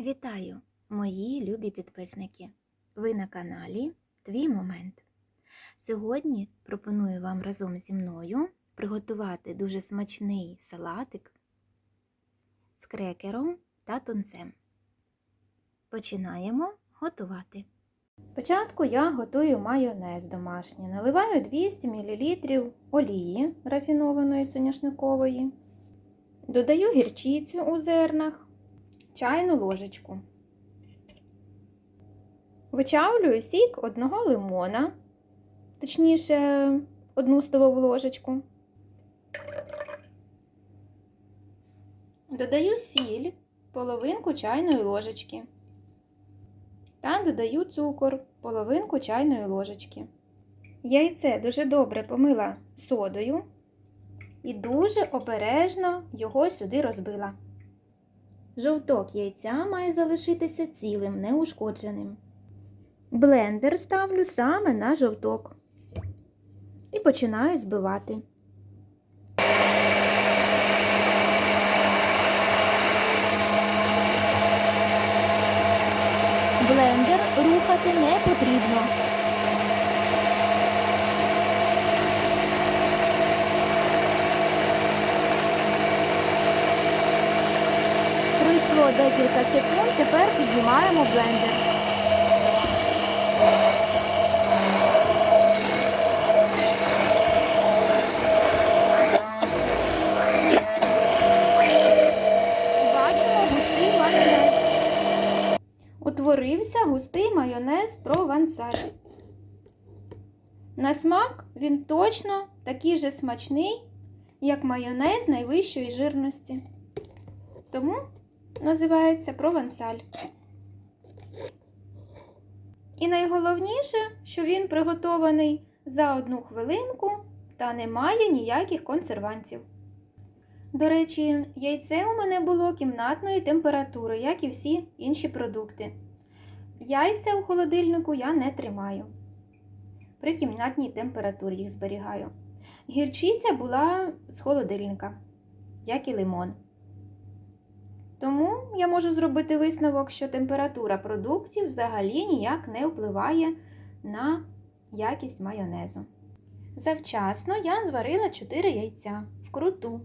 Вітаю, мої любі підписники! Ви на каналі Твій Момент. Сьогодні пропоную вам разом зі мною приготувати дуже смачний салатик з крекером та тунцем. Починаємо готувати. Спочатку я готую майонез домашній. Наливаю 200 мл олії рафінованої соняшникової. Додаю гірчицю у зернах чайну ложечку. Вичавлюю сік одного лимона, точніше, одну столову ложечку. Додаю сіль, половинку чайної ложечки. Та додаю цукор, половинку чайної ложечки. Яйце дуже добре помила содою і дуже обережно його сюди розбила. Жовток яйця має залишитися цілим, неушкодженим. Блендер ставлю саме на жовток. І починаю збивати. Блендер рухати не потрібно. Пройшло декілька секунд, тепер піднімаємо блендер. Бачимо густий майонез. Утворився густий майонез провансаль. На смак він точно такий же смачний, як майонез найвищої жирності. Тому називається провансаль. І найголовніше, що він приготований за одну хвилинку та не має ніяких консервантів. До речі, яйце у мене було кімнатної температури, як і всі інші продукти. Яйця у холодильнику я не тримаю. При кімнатній температурі їх зберігаю. Гірчиця була з холодильника, як і лимон. Тому я можу зробити висновок, що температура продуктів взагалі ніяк не впливає на якість майонезу. Завчасно я зварила 4 яйця вкруту.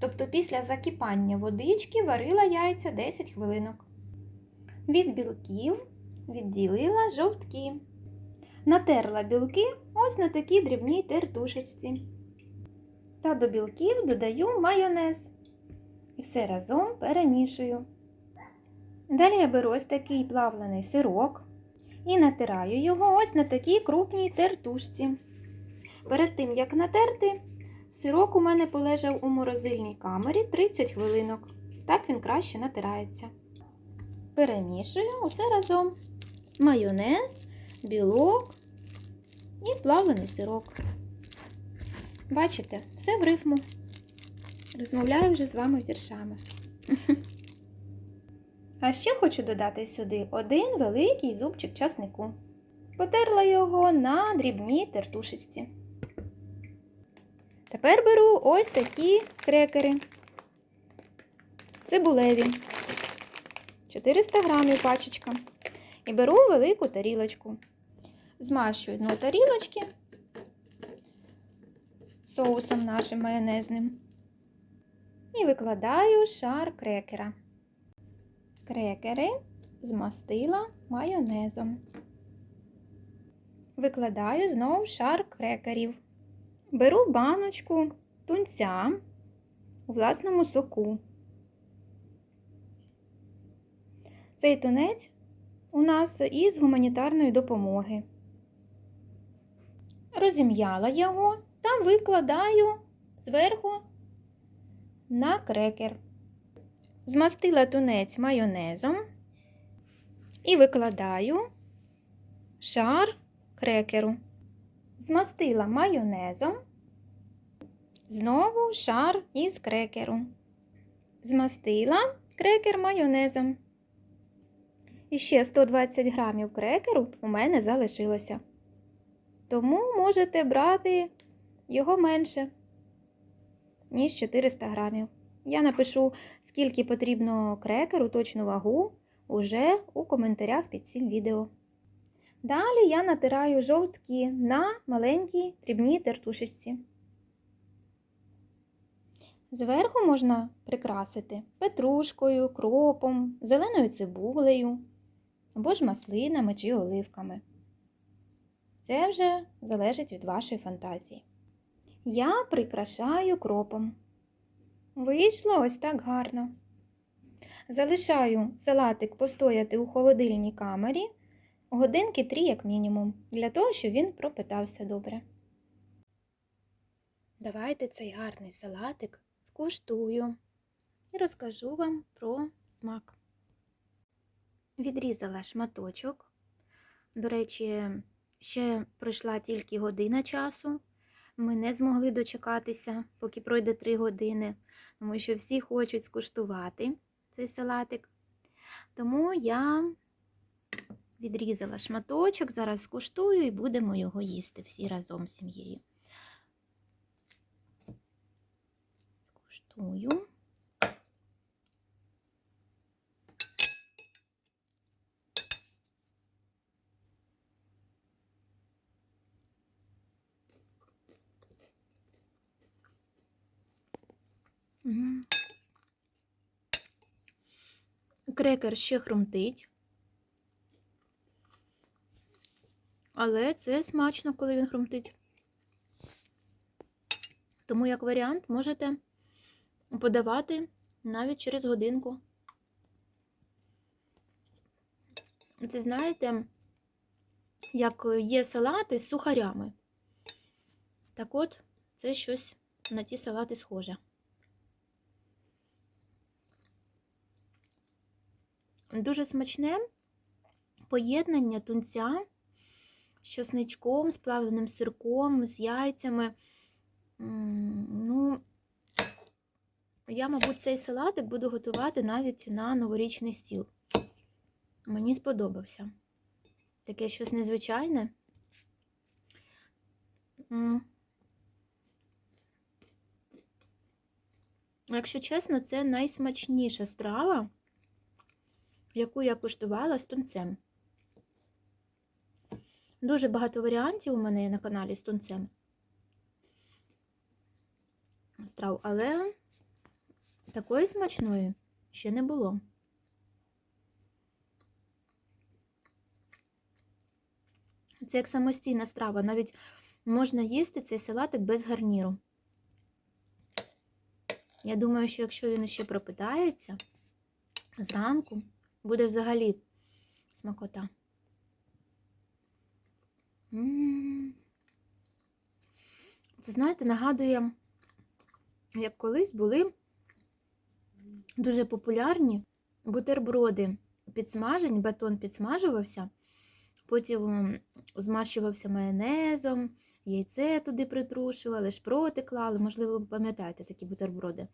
Тобто після закипання водички варила яйця 10 хвилинок. Від білків відділила жовтки. Натерла білки ось на такій дрібній тертушечці. Та до білків додаю майонез. І все разом перемішую. Далі я беру ось такий плавлений сирок і натираю його ось на такій крупній тертушці. Перед тим, як натерти, сирок у мене полежав у морозильній камері 30 хвилинок. Так він краще натирається. Перемішую усе разом. Майонез, білок і плавлений сирок. Бачите, все в рифму. Розмовляю вже з вами віршами. А ще хочу додати сюди один великий зубчик часнику. Потерла його на дрібній тертушечці. Тепер беру ось такі крекери. Цибулеві. 400 грамів пачечка. І беру велику тарілочку. Змащую дно тарілочки соусом нашим майонезним. І викладаю шар крекера. Крекери змастила майонезом. Викладаю знову шар крекерів. Беру баночку тунця у власному соку. Цей тунець у нас із гуманітарної допомоги. Розім'яла його та викладаю зверху на крекер. Змастила тунець майонезом і викладаю шар крекеру. Змастила майонезом, знову шар із крекеру. Змастила крекер майонезом. І ще 120 грамів крекеру у мене залишилося. Тому можете брати його менше, ніж 400 грамів. Я напишу, скільки потрібно крекеру, точну вагу уже у коментарях під цим відео. Далі я натираю жовтки на маленькій дрібній тертушечці. Зверху можна прикрасити петрушкою, кропом, зеленою цибулею або ж маслинами чи оливками. Це вже залежить від вашої фантазії. Я прикрашаю кропом. Вийшло ось так гарно. Залишаю салатик постояти у холодильній камері годинки три, як мінімум, для того, щоб він пропитався добре. Давайте цей гарний салатик скуштую і розкажу вам про смак. Відрізала шматочок. До речі, ще пройшла тільки година часу. Ми не змогли дочекатися, поки пройде 3 години, тому що всі хочуть скуштувати цей салатик. Тому я відрізала шматочок, зараз скуштую і будемо його їсти всі разом з сім'єю. Скуштую. М. Крекер ще хрумтить. Але це смачно, коли він хрумтить. Тому, як варіант, можете подавати навіть через годинку. Це знаєте, як є салати з сухарями. Так от, це щось на ті салати схоже. Дуже смачне поєднання тунця з часничком, з плавленим сирком, з яйцями. Ну, я, мабуть, цей салатик буду готувати навіть на новорічний стіл. Мені сподобався. Таке щось незвичайне. Якщо чесно, це найсмачніша страва, яку я куштувала з тунцем. Дуже багато варіантів у мене є на каналі з тунцем. Страв, але такої смачної ще не було. Це як самостійна страва, навіть можна їсти цей салатик без гарніру. Я думаю, що якщо він ще пропитається зранку, буде взагалі смакота. Це, знаєте, нагадує, як колись були дуже популярні бутерброди підсмажені, батон підсмажувався, потім змащувався майонезом, яйце туди притрушували, шпроти клали, можливо, ви пам'ятаєте такі бутерброди.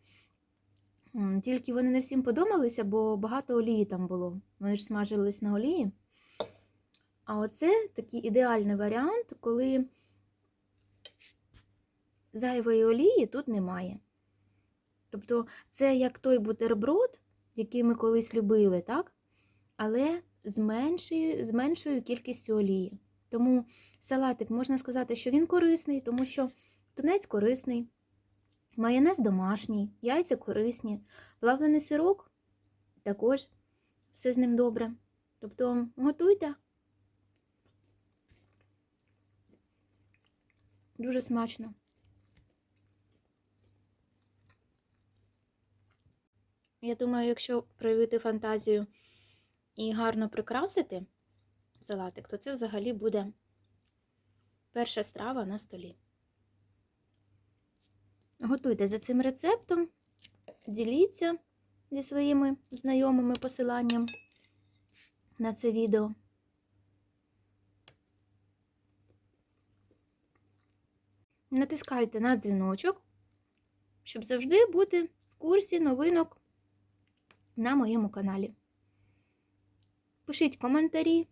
Тільки вони не всім подобалися, бо багато олії там було. Вони ж смажились на олії. А оце такий ідеальний варіант, коли зайвої олії тут немає. Тобто, це як той бутерброд, який ми колись любили, так? але з меншою, з меншою кількістю олії. Тому салатик можна сказати, що він корисний, тому що тунець корисний, майонез домашній, яйця корисні, плавлений сирок також все з ним добре. Тобто готуйте. Дуже смачно. Я думаю, якщо проявити фантазію і гарно прикрасити салатик, то це взагалі буде перша страва на столі. Готуйте за цим рецептом, діліться зі своїми знайомими посиланням на це відео. Натискайте на дзвіночок, щоб завжди бути в курсі новинок на моєму каналі. Пишіть коментарі,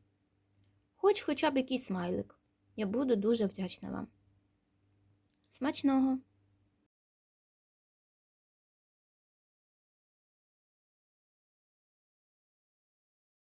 хоч хоча б якийсь смайлик. Я буду дуже вдячна вам. Смачного!